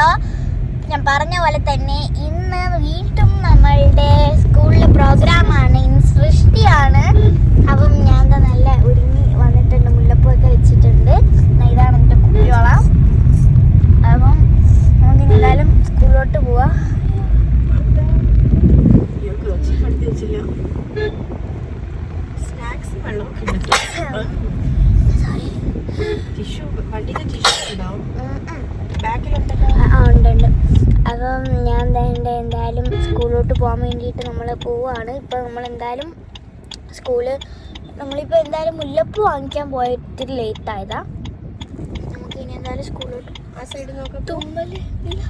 Hello ഞാൻ പറഞ്ഞ പോലെ തന്നെ ഇന്ന് വീണ്ടും നമ്മളുടെ സ്കൂളിലെ പ്രോഗ്രാമാണ് ഇന്ന് സൃഷ്ടിയാണ്. അപ്പം ഞാൻ നല്ല ഒരുങ്ങി വന്നിട്ടുണ്ട് മുല്ലപ്പൂവൊക്കെ വെച്ചിട്ടുണ്ട്. ഇതാണ് എന്റെ കുട്ടിയോളാം അപ്പം നമുക്ക് ഇനി എന്തായാലും സ്കൂളിലോട്ട് പോവാം സ്നാക്സ് വെള്ളമൊക്കെ ഉണ്ട് സോറി ടിഷ്യൂ വണ്ടിയിൽ ടിഷ്യൂ ഉണ്ടാവും ബാക്കിലുണ്ടല്ലോ ആ ഉണ്ട് ഉണ്ട് അപ്പം ഞാൻ വേണ്ട എന്തായാലും സ്കൂളിലോട്ട് പോകാൻ വേണ്ടിയിട്ട് നമ്മൾ പോവാണ് ഇപ്പോൾ നമ്മൾ എന്തായാലും സ്കൂൾ നമ്മളിപ്പോൾ എന്തായാലും മുല്ലപ്പൂ വാങ്ങിക്കാൻ പോയിട്ട് ലേറ്റ് ആയതാ. നമുക്ക് ഇനി എന്തായാലും സ്കൂളിലോട്ട് ആ സൈഡ് നോക്കാം. തുമ്മൽ. ഇല്ല.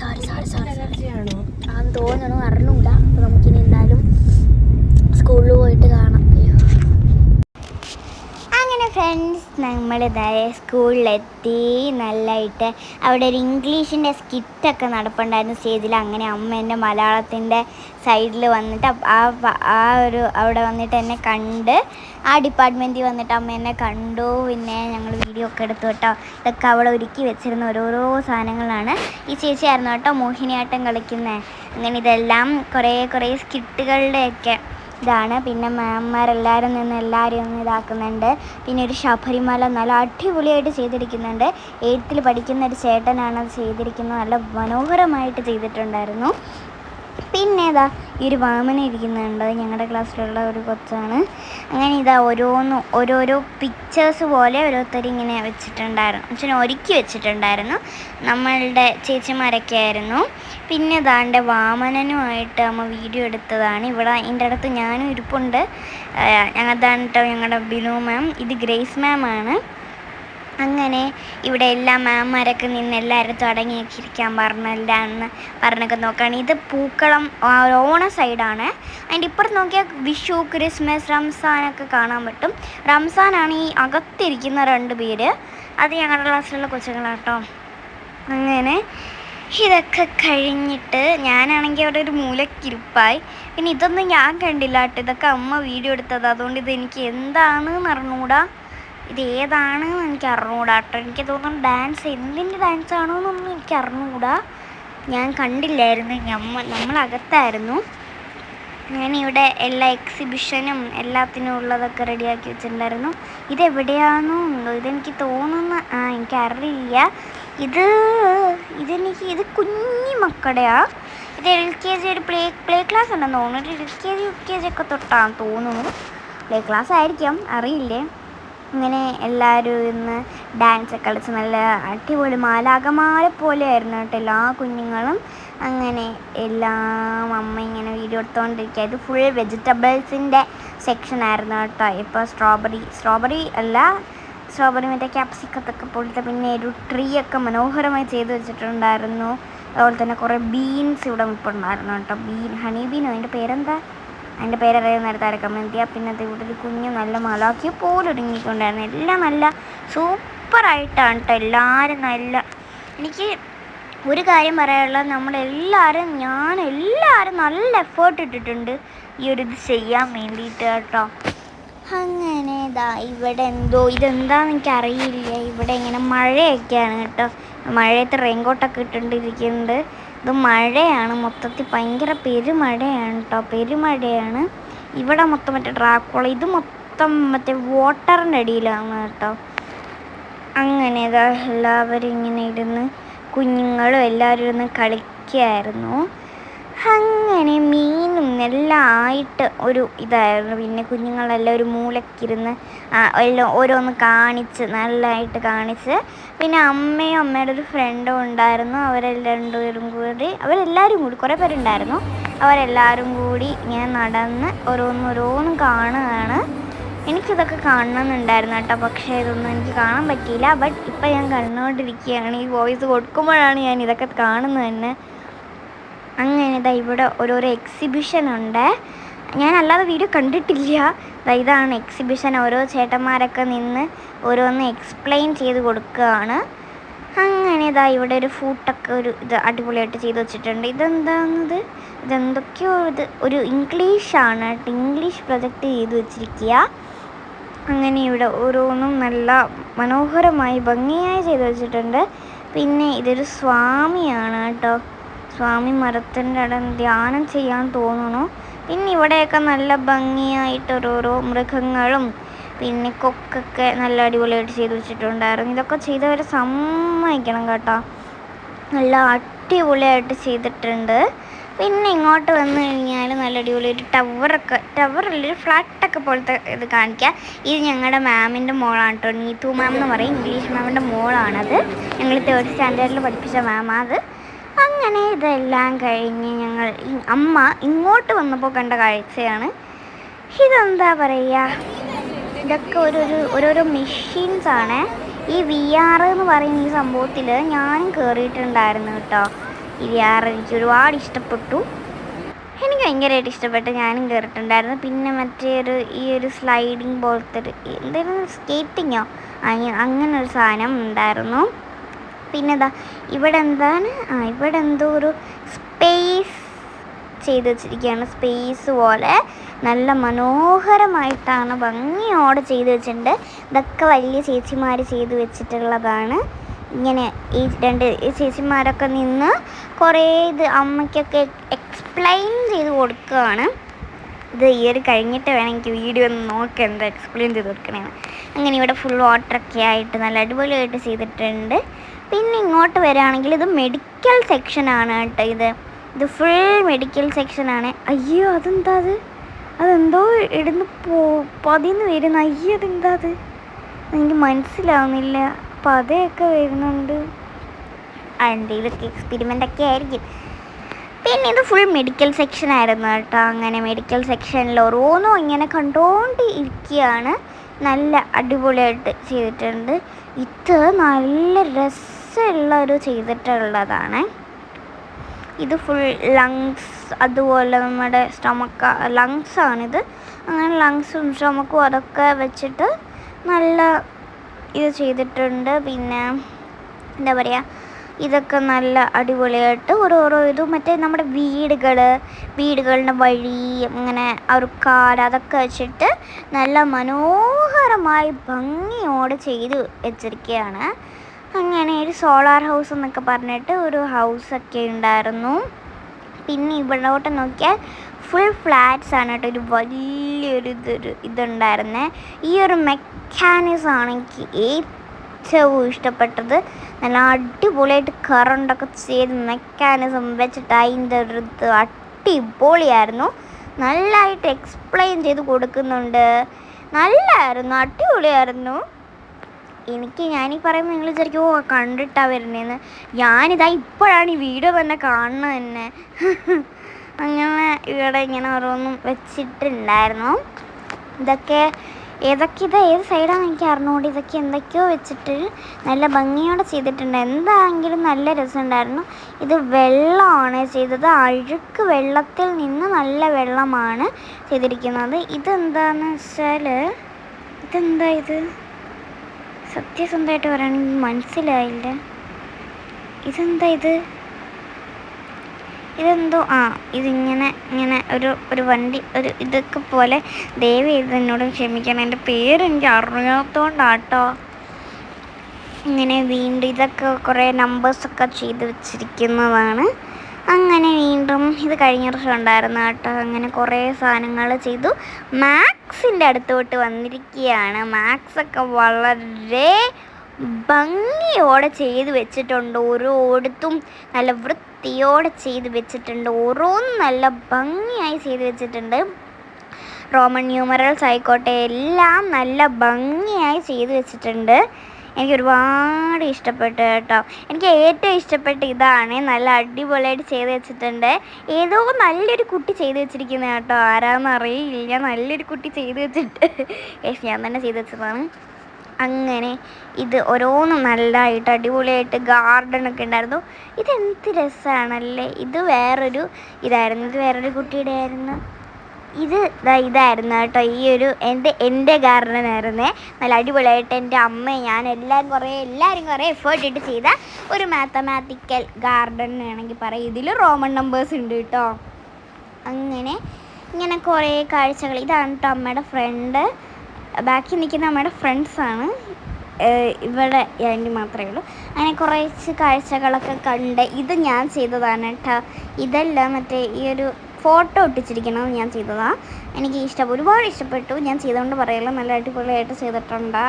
സോറി സോറി സോറി അലർജി ആണോ? ആന്ന് തോന്നണു അറിഞ്ഞൂല അപ്പോൾ നമുക്കിനി എന്തായാലും സ്കൂളിൽ പോയിട്ട് കാണാം. ഫ്രണ്ട്സ് നമ്മളിതായ സ്കൂളിലെത്തി നല്ലതായിട്ട് അവിടെ ഒരു ഇംഗ്ലീഷിന്റെ സ്കിറ്റൊക്കെ നടപ്പുണ്ടായിരുന്നു സ്റ്റേജിൽ അങ്ങനെ അമ്മ എന്റെ മലയാളത്തിന്റെ സൈഡിൽ വന്നിട്ട് ആ ആ ഒരു അവിടെ വന്നിട്ട് എന്നെ കണ്ട് ആ ഡിപ്പാർട്ട്മെന്റിൽ വന്നിട്ട് അമ്മ എന്നെ കണ്ടു. പിന്നെ ഞങ്ങൾ വീഡിയോ ഒക്കെ എടുത്തു കേട്ടോ. ഇതൊക്കെ അവിടെ ഒരുക്കി വെച്ചിരുന്ന ഓരോരോ സാധനങ്ങളാണ്. ഈ ചേച്ചിയായിരുന്നു കേട്ടോ മോഹിനിയാട്ടം കളിക്കുന്നത്. അങ്ങനെ ഇതെല്ലാം കുറേ കുറേ സ്കിറ്റുകളുടെയൊക്കെ ഇതാണ്. പിന്നെ മാമ്മാരെല്ലാവരും നിന്ന് എല്ലാവരും ഒന്ന് ഇതാക്കുന്നുണ്ട്. പിന്നെ ഒരു ശബരിമല നല്ല അടിപൊളിയായിട്ട് ചെയ്തിരിക്കുന്നുണ്ട്. എയ്ത്തിൽ പഠിക്കുന്ന ഒരു ചേട്ടനാണ് അത് ചെയ്തിരിക്കുന്നത്. നല്ല മനോഹരമായിട്ട് ചെയ്തിട്ടുണ്ടായിരുന്നു. പിന്നെ ഇതാ ഈ ഒരു വാമന ഇരിക്കുന്നുണ്ട്. ഞങ്ങളുടെ ക്ലാസ്സിലുള്ള ഒരു കൊച്ചാണ്. അങ്ങനെ ഇതാ ഓരോന്ന് ഓരോരോ പിക്ചേഴ്സ് പോലെ ഓരോരുത്തർ ഇങ്ങനെ വെച്ചിട്ടുണ്ടായിരുന്നു. അച്ഛൻ ഒരുക്കി വെച്ചിട്ടുണ്ടായിരുന്നു. നമ്മളുടെ ചേച്ചിമാരൊക്കെ ആയിരുന്നു. പിന്നെ ഇതാണ്ട് വാമനനുമായിട്ട് അമ്മ വീഡിയോ എടുത്തതാണ്. ഇവിടെ എന്റെ അടുത്ത് ഞാനും ഇരിപ്പുണ്ട്. ഞങ്ങളതാണ് കേട്ടോ ഞങ്ങളുടെ ബിനു മാം. ഇത് ഗ്രേസ് മാം ആണ്. അങ്ങനെ ഇവിടെ എല്ലാ മാമാരൊക്കെ നിന്ന് എല്ലാവരും അടങ്ങിയൊക്കെ ഇരിക്കാൻ പറഞ്ഞല്ലാന്ന് പറഞ്ഞൊക്കെ നോക്കുകയാണ് ഇത് പൂക്കളം ഓണ സൈഡാണ്. അതിന്റെ ഇപ്പുറത്ത് നോക്കിയാൽ വിഷു ക്രിസ്മസ് റംസാനൊക്കെ കാണാൻ പറ്റും. റംസാനാണ് ഈ അകത്തിരിക്കുന്ന രണ്ട് പേര്. അത് ഞങ്ങളുടെ ക്ലാസ്സിലുള്ള കൊച്ചുങ്ങളാട്ടോ. അങ്ങനെ ഇതൊക്കെ കഴിഞ്ഞിട്ട് ഞാനാണെങ്കിൽ അവിടെ ഒരു മൂലക്കിരുപ്പായി പിന്നെ ഇതൊന്നും ഞാൻ കണ്ടില്ല കേട്ടോ. ഇതൊക്കെ അമ്മ വീഡിയോ എടുത്തത്. അതുകൊണ്ട് ഇത് എനിക്ക് എന്താണെന്ന് അറിഞ്ഞൂടാ. ഇത് ഏതാണെന്ന് എനിക്ക് അറിഞ്ഞൂടാ കേട്ടോ. എനിക്ക് തോന്നുന്നു ഡാൻസ് എന്തിന്റെ ഡാൻസ് ആണോ എന്നൊന്നും എനിക്ക് അറിഞ്ഞൂടാ. ഞാൻ കണ്ടില്ലായിരുന്നു. ഞമ്മ നമ്മളകത്തായിരുന്നു. ഞാനിവിടെ എല്ലാ എക്സിബിഷനും എല്ലാത്തിനും ഉള്ളതൊക്കെ റെഡിയാക്കി വെച്ചിട്ടുണ്ടായിരുന്നു. ഇതെവിടെയാണെന്നോ ഇതെനിക്ക് തോന്നുന്ന ആ എനിക്കറിയില്ല. ഇത് ഇതെനിക്ക് ഇത് കുഞ്ഞി മക്കളുടെയാ ഇത് എൽ കെ ജി ഒരു പ്ലേ പ്ലേ ക്ലാസ് ഉണ്ടെന്ന് തോന്നുന്നു. L K G U K G ഒക്കെ തൊട്ടാന്ന് തോന്നുന്നു. പ്ലേ ക്ലാസ് ആയിരിക്കാം അറിയില്ലേ? ഇങ്ങനെ എല്ലാവരും ഇന്ന് ഡാൻസ് ഒക്കെ കളിച്ച് നല്ല അടിപൊളി മാലാകമാല പോലെ ആയിരുന്നു കേട്ടോ എല്ലാ കുഞ്ഞുങ്ങളും. അങ്ങനെ എല്ലാം അമ്മ ഇങ്ങനെ വീഡിയോ എടുത്തുകൊണ്ടിരിക്കുക ഇത് ഫുൾ വെജിറ്റബിൾസിന്റെ സെക്ഷൻ ആയിരുന്നു കേട്ടോ. ഇപ്പോൾ സ്ട്രോബെറി സ്ട്രോബെറി അല്ല സ്ട്രോബെറി മറ്റേ ക്യാപ്സിക്കത്തൊക്കെ പോലത്തെ പിന്നെ ഒരു ട്രീ ഒക്കെ മനോഹരമായി ചെയ്ത് വെച്ചിട്ടുണ്ടായിരുന്നു. അതുപോലെ തന്നെ കുറേ ബീൻസ് ഇവിടെ നിൽപ്പുണ്ടായിരുന്നു കേട്ടോ. ബീൻ ഹണി ബീൻ അതിന്റെ പേരെന്താ? അതിന്റെ പേരറിയാൻ നേരത്തെ ആരെ കമന്റ് പിന്നെ അത് ഇവിടെ ഒരു കുഞ്ഞു നല്ല മലാക്കിയ പോലെ ഒരുങ്ങിയിട്ടുണ്ടായിരുന്നു. എല്ലാം നല്ല സൂപ്പറായിട്ടാണ് കേട്ടോ. എല്ലാവരും നല്ല എനിക്ക് ഒരു കാര്യം പറയാനുള്ളത്. നമ്മളെല്ലാവരും ഞാൻ എല്ലാവരും നല്ല എഫേർട്ട് ഇട്ടിട്ടുണ്ട് ഈ ഒരു ഇത് ചെയ്യാൻ വേണ്ടിയിട്ട് കേട്ടോ. അങ്ങനെ ഇതാ ഇവിടെ എന്തോ ഇതെന്താന്ന് എനിക്ക് അറിയില്ല ഇവിടെ ഇങ്ങനെ മഴയൊക്കെയാണ് കേട്ടോ. മഴയത്ത് റെയിൻകോട്ടൊക്കെ ഇട്ടുകൊണ്ടിരിക്കുന്നുണ്ട് ഇത് മഴയാണ്. മൊത്തത്തിൽ ഭയങ്കര പെരുമഴയാണ് കേട്ടോ. പെരുമഴയാണ്. ഇവിടെ മൊത്തം മറ്റേ ഡ്രാക്കോള ഇത് മൊത്തം മറ്റേ വാട്ടറിന്റെ അടിയിലാണ് കേട്ടോ. അങ്ങനെ ഇതാ എല്ലാവരും ഇങ്ങനെ ഇരുന്ന് കുഞ്ഞുങ്ങളും എല്ലാവരും ഇരുന്ന് കളിക്കുകയായിരുന്നു അങ്ങനെ മീനും എല്ലാം ആയിട്ട് ഒരു ഇതായിരുന്നു. പിന്നെ കുഞ്ഞുങ്ങളെല്ലാം ഒരു മൂലക്കിരുന്ന് എല്ലാം ഓരോന്ന് കാണിച്ച് നല്ലതായിട്ട് കാണിച്ച്. പിന്നെ അമ്മയും അമ്മയുടെ ഒരു ഫ്രണ്ടും ഉണ്ടായിരുന്നു. അവരെല്ലാം രണ്ടുപേരും കൂടി അവരെല്ലാവരും കൂടി കുറേ പേരുണ്ടായിരുന്നു. അവരെല്ലാവരും കൂടി ഇങ്ങനെ നടന്ന് ഓരോന്ന് ഓരോന്നും കാണുകയാണ്. എനിക്കിതൊക്കെ കാണണമെന്നുണ്ടായിരുന്നു കേട്ടോ. പക്ഷേ ഇതൊന്നും എനിക്ക് കാണാൻ പറ്റിയില്ല. ബട്ട് ഇപ്പം ഞാൻ കണ്ടുകൊണ്ടിരിക്കുകയാണ്. ഈ വോയിസ് കൊടുക്കുമ്പോഴാണ് ഞാൻ ഇതൊക്കെ കാണുന്നത് തന്നെ. അങ്ങനെ ഇതാ ഇവിടെ ഓരോരോ എക്സിബിഷൻ ഉണ്ട്. ഞാൻ അല്ലാതെ വീഡിയോ കണ്ടിട്ടില്ല ഇതാണ് എക്സിബിഷൻ ഓരോ ചേട്ടന്മാരൊക്കെ നിന്ന് ഓരോന്ന് എക്സ്പ്ലെയിൻ ചെയ്ത് കൊടുക്കുകയാണ്. അങ്ങനെ ഇതാ ഇവിടെ ഒരു ഫുഡൊക്കെ ഒരു ഇത് അടിപൊളിയായിട്ട് ചെയ്ത് വെച്ചിട്ടുണ്ട്. ഇതെന്താണെന്നത് ഇതെന്തൊക്കെയോ ഇത് ഒരു ഇംഗ്ലീഷാണ് കേട്ടോ. ഇംഗ്ലീഷ് പ്രൊജക്റ്റ് ചെയ്ത് വെച്ചിരിക്കുക. അങ്ങനെ ഇവിടെ ഓരോന്നും നല്ല മനോഹരമായി ഭംഗിയായി ചെയ്ത് വെച്ചിട്ടുണ്ട്. പിന്നെ ഇതൊരു സ്വാമിയാണ് കേട്ടോ. സ്വാമി മരത്തിന്റെ അവിടെ ധ്യാനം ചെയ്യാൻ തോന്നുന്നു. പിന്നെ ഇവിടെയൊക്കെ നല്ല ഭംഗിയായിട്ട് ഓരോരോ മൃഗങ്ങളും പിന്നെ കൊക്കൊക്കെ നല്ല അടിപൊളിയായിട്ട് ചെയ്തു വെച്ചിട്ടുണ്ടായിരുന്നു. ഇതൊക്കെ ചെയ്തവർ സമ്മതിക്കണം കേട്ടോ. നല്ല അടിപൊളിയായിട്ട് ചെയ്തിട്ടുണ്ട്. പിന്നെ ഇങ്ങോട്ട് വന്നു കഴിഞ്ഞാൽ നല്ല അടിപൊളി ഒരു ടവറൊക്കെ ടവറിലൊരു ഫ്ലാറ്റൊക്കെ പോലത്തെ ഇത് കാണിക്കുക. ഇത് ഞങ്ങളുടെ മാമിന്റെ മോളാണ് കേട്ടോ. നീതു മാം എന്ന് പറയും. ഇംഗ്ലീഷ് മാമിന്റെ മോളാണത്. ഞങ്ങൾ തേർഡ് സ്റ്റാൻഡേർഡിൽ പഠിപ്പിച്ച മാമാ അത്. അങ്ങനെ ഇതെല്ലാം കഴിഞ്ഞ് ഞങ്ങൾ അമ്മ ഇങ്ങോട്ട് വന്നപ്പോൾ കണ്ട കാഴ്ചയാണ്. ഇതെന്താ പറയുക ഇതൊക്കെ ഒരു ഓരോരോ മെഷീൻസ് ആണ്. ഈ വി ആർ എന്ന് പറയുന്ന ഈ സംഭവത്തിൽ ഞാനും കയറിയിട്ടുണ്ടായിരുന്നു കേട്ടോ. ഈ വി ആർ എനിക്ക് ഒരുപാട് ഇഷ്ടപ്പെട്ടു. എനിക്ക് ഭയങ്കരമായിട്ട് ഇഷ്ടപ്പെട്ട് ഞാനും കയറിയിട്ടുണ്ടായിരുന്നു പിന്നെ മറ്റേ ഒരു ഈ ഒരു സ്ലൈഡിങ് പോലത്തെ ഒരു എന്തായിരുന്നു? സ്കേറ്റിങ്ങോ അങ്ങനെ ഒരു സാധനം ഉണ്ടായിരുന്നു. പിന്നെ ഇതാ ഇവിടെ എന്താണ് ആ ഇവിടെ എന്തോ ഒരു സ്പേസ് ചെയ്ത് വെച്ചിരിക്കുകയാണ് സ്പേസ് പോലെ നല്ല മനോഹരമായിട്ടാണ് ഭംഗിയോടെ ചെയ്ത് വെച്ചിട്ടുണ്ട്. ഇതൊക്കെ വലിയ ചേച്ചിമാർ ചെയ്ത് വെച്ചിട്ടുള്ളതാണ്. ഇങ്ങനെ ഈ രണ്ട് ഈ ചേച്ചിമാരൊക്കെ നിന്ന് കുറേ ഇത് അമ്മയ്ക്കൊക്കെ എക്സ്പ്ലെയിൻ ചെയ്ത് കൊടുക്കുകയാണ്. ഇത് ഒരു കഴിഞ്ഞിട്ട് വേണം എനിക്ക് വീഡിയോ ഒന്ന് നോക്കി എന്താ എക്സ്പ്ലെയിൻ ചെയ്ത് കൊടുക്കണേന്ന്. അങ്ങനെ ഇവിടെ ഫുൾ വാട്ടറൊക്കെ ആയിട്ട് നല്ല അടിപൊളിയായിട്ട് ചെയ്തിട്ടുണ്ട്. പിന്നെ ഇങ്ങോട്ട് വരികയാണെങ്കിൽ ഇത് മെഡിക്കൽ സെക്ഷനാണ് കേട്ടോ ഇത്. ഇത് ഫുൾ മെഡിക്കൽ സെക്ഷനാണ് അയ്യോ അതെന്താ അത്? അതെന്തോ ഇടുന്ന് പോ പതിന്ന് വരുന്ന. അയ്യോ അതെന്താ അത്? എനിക്ക് മനസ്സിലാവുന്നില്ല. പതയൊക്കെ വരുന്നുണ്ട്. എന്തെങ്കിലുമൊക്കെ എക്സ്പെരിമെന്റ് ഒക്കെ ആയിരിക്കും. പിന്നെ ഇത് ഫുൾ മെഡിക്കൽ സെക്ഷൻ ആയിരുന്നു കേട്ടോ. അങ്ങനെ മെഡിക്കൽ സെക്ഷനിൽ ഓരോന്നും ഇങ്ങനെ കണ്ടുകൊണ്ട് ഇരിക്കുകയാണ് നല്ല അടിപൊളിയായിട്ട് ചെയ്തിട്ടുണ്ട്. ഇത് നല്ല രസമുള്ള ഒരു ചെയ്തിട്ടുള്ളതാണ്. ഇത് ഫുൾ ലങ്സ് അതുപോലെ നമ്മുടെ സ്റ്റൊമക്ക ലങ്സ് ആണിത്. അങ്ങനെ ലങ്സും സ്റ്റൊമക്കും അതൊക്കെ വെച്ചിട്ട് നല്ല ഇത് ചെയ്തിട്ടുണ്ട്. പിന്നെ എന്താ പറയുക ഇതൊക്കെ നല്ല അടിപൊളിയായിട്ട് ഓരോരോ ഇതും മറ്റേ നമ്മുടെ വീടുകൾ വീടുകളുടെ വഴി അങ്ങനെ ഒരു അതൊക്കെ വെച്ചിട്ട് നല്ല മനോഹരമായി ഭംഗിയോടെ ചെയ്ത് വെച്ചിരിക്കുകയാണ്. അങ്ങനെ ഒരു സോളാർ ഹൗസ് എന്നൊക്കെ പറഞ്ഞിട്ട് ഒരു ഹൗസൊക്കെ ഉണ്ടായിരുന്നു. പിന്നെ ഇവിടോട്ട് നോക്കിയാൽ ഫുൾ ഫ്ലാറ്റ്സ് ആണ് കേട്ടോ. ഒരു വലിയൊരു ഇതൊരു ഇതുണ്ടായിരുന്നേ. ഈ ഒരു മെക്കാനിസം ആണ് എനിക്ക് ഏറ്റവും ഇഷ്ടപ്പെട്ടത്. നല്ല അടിപൊളിയായിട്ട് കറണ്ടൊക്കെ ചെയ്ത് മെക്കാനിസം വെച്ചിട്ട് അതിന്റെ ഒരു ഇത് അടിപൊളിയായിരുന്നു. നല്ലതായിട്ട് എക്സ്പ്ലെയിൻ ചെയ്ത് കൊടുക്കുന്നുണ്ട്. നല്ലായിരുന്നു അടിപൊളിയായിരുന്നു. എനിക്ക് ഞാനീ പറയുമ്പോൾ നിങ്ങൾ വിചാരിക്കും ഓ കണ്ടിട്ടാ വരുന്നതെന്ന് ഞാനിതാ ഇപ്പോഴാണ് ഈ വീഡിയോ തന്നെ കാണുന്നത് തന്നെ. അങ്ങനെ ഇവിടെ ഇങ്ങനെ ഓരോന്നും വെച്ചിട്ടുണ്ടായിരുന്നു. ഇതൊക്കെ ഏതൊക്കെ ഇത് ഏത് സൈഡാണെന്ന് എനിക്ക് അറിഞ്ഞുകൊണ്ട് ഇതൊക്കെ എന്തൊക്കെയോ വെച്ചിട്ട് നല്ല ഭംഗിയോടെ ചെയ്തിട്ടുണ്ട്. എന്താണെങ്കിലും നല്ല രസമുണ്ടായിരുന്നു. ഇത് വെള്ളമാണ് ചെയ്തത്. അഴുക്ക് വെള്ളത്തിൽ നിന്ന് നല്ല വെള്ളമാണ് ചെയ്തിരിക്കുന്നത്. ഇതെന്താണെന്ന് വെച്ചാൽ ഇതെന്താ ഇത്? സത്യസന്ധമായിട്ട് പറയുകയാണെങ്കിൽ മനസ്സിലായില്ല. ഇതെന്താ ഇത്? ഇതെന്തോ ആ ഇതിങ്ങനെ ഇങ്ങനെ ഒരു ഒരു വണ്ടി ഒരു ഇതൊക്കെ പോലെ ദയവ് ചെയ്ത് എന്നോട് ക്ഷമിക്കണം. എന്റെ പേര് എനിക്ക് അറിയാത്തതുകൊണ്ടാട്ടോ ഇങ്ങനെ വീണ്ടും ഇതൊക്കെ കുറേ നമ്പേഴ്സൊക്കെ ചെയ്ത് വെച്ചിരിക്കുന്നതാണ്. അങ്ങനെ വീണ്ടും ഇത് കഴിഞ്ഞ വർഷം ഉണ്ടായിരുന്നു കേട്ടോ. അങ്ങനെ കുറേ സാധനങ്ങൾ ചെയ്തു. മാത്സിന്റെ അടുത്തോട്ട് വന്നിരിക്കുകയാണ്. മാത്സൊക്കെ വളരെ ഭംഗിയോടെ ചെയ്ത് വെച്ചിട്ടുണ്ട്. ഓരോടത്തും നല്ല വൃത്തിയോടെ ചെയ്ത് വെച്ചിട്ടുണ്ട്. ഓരോന്നും നല്ല ഭംഗിയായി ചെയ്ത് വെച്ചിട്ടുണ്ട്. റോമൻ ന്യൂമറൽസ് ആയിക്കോട്ടെ എല്ലാം നല്ല ഭംഗിയായി ചെയ്ത് വെച്ചിട്ടുണ്ട്. എനിക്ക് ഒരുപാട് ഇഷ്ടപ്പെട്ടു കേട്ടോ. എനിക്ക് ഏറ്റവും ഇഷ്ടപ്പെട്ട ഇതാണ്. നല്ല അടിപൊളിയായിട്ട് ചെയ്ത് വെച്ചിട്ടുണ്ട്. ഏതോ നല്ലൊരു കുട്ടി ചെയ്ത് വെച്ചിരിക്കുന്ന കേട്ടോ. ആരാന്ന് അറിയില്ല. നല്ലൊരു കുട്ടി ചെയ്ത് വെച്ചിട്ട്. യേശ് ഞാൻ തന്നെ ചെയ്ത് വെച്ചതാണ്. അങ്ങനെ ഇത് ഓരോന്നും നല്ലതായിട്ട് അടിപൊളിയായിട്ട് ഗാർഡൻ ഒക്കെ ഉണ്ടായിരുന്നു. ഇതെന്ത് രസമാണല്ലേ ഇത് വേറൊരു ഇതായിരുന്നു. ഇത് വേറൊരു കുട്ടിയുടെ ആയിരുന്നു ഇത് ഇതായിരുന്നു കേട്ടോ ഈ ഒരു എന്റെ എന്റെ ഗാർഡൻ നല്ല അടിപൊളിയായിട്ട് എന്റെ അമ്മ ഞാൻ എല്ലാം കുറേ എല്ലാവരും കുറേ എഫേർട്ട് ഇട്ട് ചെയ്ത ഒരു മാത്തമാറ്റിക്കൽ ഗാർഡൻ ആണെങ്കിൽ പറയാം. ഇതിൽ റോമൺ നമ്പേഴ്സ് ഉണ്ട് കേട്ടോ. അങ്ങനെ ഇങ്ങനെ കുറേ കാഴ്ചകൾ. ഇതാണ് കേട്ടോ അമ്മയുടെ ഫ്രണ്ട് ബാക്കി നിൽക്കുന്ന അമ്മയുടെ ഫ്രണ്ട്സാണ് ഇവിടെ ആന്റി മാത്രമേ ഉള്ളൂ. അങ്ങനെ കുറച്ച് കാഴ്ചകളൊക്കെ കണ്ട് ഇത് ഞാൻ ചെയ്തതാണ് കേട്ടോ. ഇതെല്ലാം മറ്റേ ഈ ഒരു ഫോട്ടോ ഒട്ടിച്ചിരിക്കണം ഞാൻ ചെയ്തതാണ് എനിക്ക് ഇഷ്ടം ഒരുപാട് ഇഷ്ടപ്പെട്ടു. ഞാൻ ചെയ്തുകൊണ്ട് പറയല്ലോ നല്ല അടിപൊളിയായിട്ട് ചെയ്തിട്ടുണ്ട്.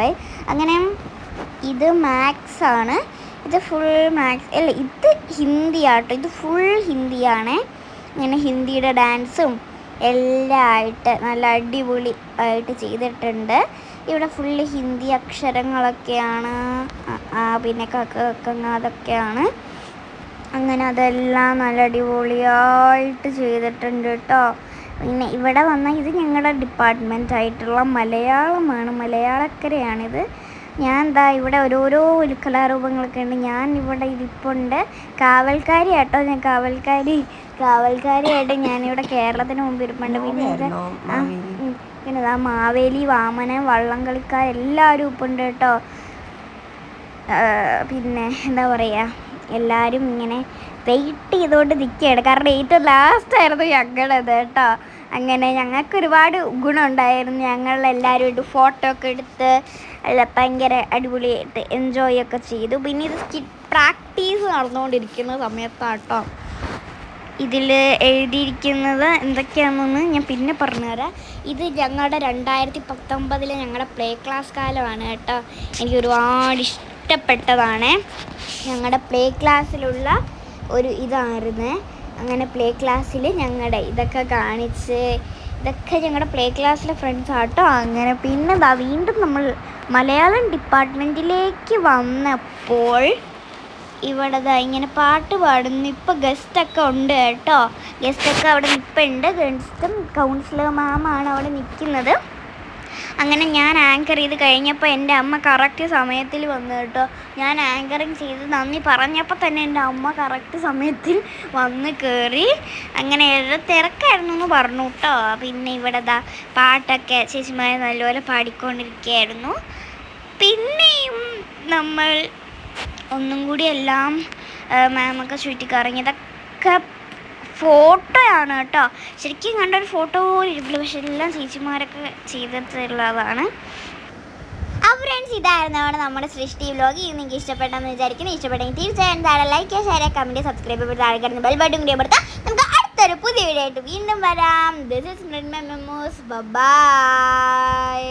ബൈ അങ്ങനെ ഇത് മാക്സ് ആണ്. ഇത് ഫുൾ മാക്സ് അല്ല ഇത് ഹിന്ദി ആട്ടോ. ഇത് ഫുൾ ഹിന്ദിയാണ് ഇങ്ങനെ ഹിന്ദിയുടെ ഡാൻസും എല്ലാം ആയിട്ട് നല്ല അടിപൊളി ആയിട്ട് ചെയ്തിട്ടുണ്ട്. ഇവിടെ ഫുള്ള് ഹിന്ദി അക്ഷരങ്ങളൊക്കെയാണ്. പിന്നെ കക്ക കക്കങ്ങ അതൊക്കെയാണ്. അങ്ങനെ അതെല്ലാം നല്ല അടിപൊളിയായിട്ട് ചെയ്തിട്ടുണ്ട് കേട്ടോ. പിന്നെ ഇവിടെ വന്ന ഇത് ഞങ്ങളുടെ ഡിപ്പാർട്ട്മെന്റ് ആയിട്ടുള്ള മലയാളമാണ് മലയാളക്കരയാണിത്. ഞാൻ എന്താ ഇവിടെ ഓരോരോ കലാരൂപങ്ങളൊക്കെ ഉണ്ട്. ഞാൻ ഇവിടെ ഇരിപ്പുണ്ട് കാവൽക്കാരി ആട്ടോ ഞാൻ കാവൽക്കാരി. കാവൽക്കാരിയായിട്ട് ഞാനിവിടെ കേരളത്തിന് മുമ്പ് ഇരിപ്പുണ്ട്. പിന്നെ. പിന്നെ ഇതാ മാവേലി വാമനൻ വള്ളംകളിക്കാർ എല്ലാവരും ഇപ്പുണ്ട് കേട്ടോ. പിന്നെ എന്താ പറയുക എല്ലാവരും ഇങ്ങനെ വെയിറ്റ് ചെയ്തുകൊണ്ട് നിൽക്കുകയാണ് കാരണം ഏറ്റവും ലാസ്റ്റ് ആയിരുന്നു ഞങ്ങളത് കേട്ടോ. അങ്ങനെ ഞങ്ങൾക്ക് ഒരുപാട് ഗുണമുണ്ടായിരുന്നു. ഞങ്ങൾ എല്ലാവരും ആയിട്ട് ഫോട്ടോ ഒക്കെ എടുത്ത് അല്ല ഭയങ്കര അടിപൊളിയായിട്ട് എൻജോയ് ഒക്കെ ചെയ്തു. പിന്നെ ഇത് സ്കിറ്റ് പ്രാക്ടീസ് നടന്നുകൊണ്ടിരിക്കുന്ന സമയത്താട്ടോ. ഇതിൽ എഴുതിയിരിക്കുന്നത് എന്തൊക്കെയാണെന്ന് ഞാൻ പിന്നെ പറഞ്ഞുതരാം. ഇത് ഞങ്ങളുടെ രണ്ടായിരത്തി പത്തൊമ്പതിലെ ഞങ്ങളുടെ പ്ലേ ക്ലാസ് കാലമാണ് കേട്ടോ. എനിക്ക് ഒരുപാട് ഇഷ്ടപ്പെട്ടതാണ് ഞങ്ങളുടെ പ്ലേ ക്ലാസ്സിലുള്ള ഒരു ഇതായിരുന്നു. അങ്ങനെ പ്ലേ ക്ലാസ്സിൽ ഞങ്ങളുടെ ഇതൊക്കെ കാണിച്ച് ഇതൊക്കെ ഞങ്ങളുടെ പ്ലേ ക്ലാസ്സിലെ ഫ്രണ്ട്സ് ആട്ടോ. അങ്ങനെ പിന്നെ ദാ വീണ്ടും നമ്മൾ മലയാളം ഡിപ്പാർട്ട്മെന്റിലേക്ക് വന്നപ്പോൾ ഇവിടെ ദാ ഇങ്ങനെ പാട്ട് പാടുന്നു. ഇപ്പം ഗസ്റ്റൊക്കെ ഉണ്ട് കേട്ടോ. ഗസ്റ്റൊക്കെ അവിടെ നിൽപ്പുണ്ട് ഗസ്റ്റും കൗൺസിലർ മാമാണ് അവിടെ നിൽക്കുന്നത് അങ്ങനെ ഞാൻ ആങ്കർ ചെയ്ത് കഴിഞ്ഞപ്പോൾ എന്റെ അമ്മ കറക്റ്റ് സമയത്തിൽ വന്നു കേട്ടോ. ഞാൻ ആങ്കറിങ് ചെയ്ത് നന്ദി പറഞ്ഞപ്പോൾ തന്നെ എന്റെ അമ്മ കറക്റ്റ് സമയത്തിൽ വന്ന് കയറി അങ്ങനെ തിരക്കായിരുന്നു എന്ന് പറഞ്ഞു കേട്ടോ. പിന്നെ ഇവിടെ ദാ പാട്ടൊക്കെ ചേച്ചിമാർ നല്ലപോലെ പാടിക്കൊണ്ടിരിക്കുകയായിരുന്നു. പിന്നെയും നമ്മൾ ഒന്നും കൂടി എല്ലാം മാമൊക്കെ ചുറ്റിക്കറങ്ങി ഇതൊക്കെ ഫോട്ടോയാണ് കേട്ടോ. ശരിക്കും കണ്ടൊരു ഫോട്ടോ പോലും ഇരിക്കില്ല പക്ഷെ എല്ലാം ചേച്ചിമാരൊക്കെ ചെയ്തിട്ടുള്ളതാണ്. ആ ഫ്രണ്ട്സ് ഇതായിരുന്നു നമ്മുടെ സൃഷ്ടി വ്ലോഗ്. ഇത് നിങ്ങൾക്ക് ഇഷ്ടപ്പെട്ടെന്ന് വിചാരിക്കുന്നു. ഇഷ്ടപ്പെട്ടെങ്കിൽ തീർച്ചയായും താഴെ ലൈക്ക് ഷെയർ കമന്റ് സബ്സ്ക്രൈബ് ചെയ്ത് താഴെ കിടന്ന് ബെൽ ബട്ടൺ കൂടി അമർത്താം നമുക്ക് അടുത്തൊരു പുതിയ വീഡിയോ ആയിട്ട് വീണ്ടും വരാം. This is memos by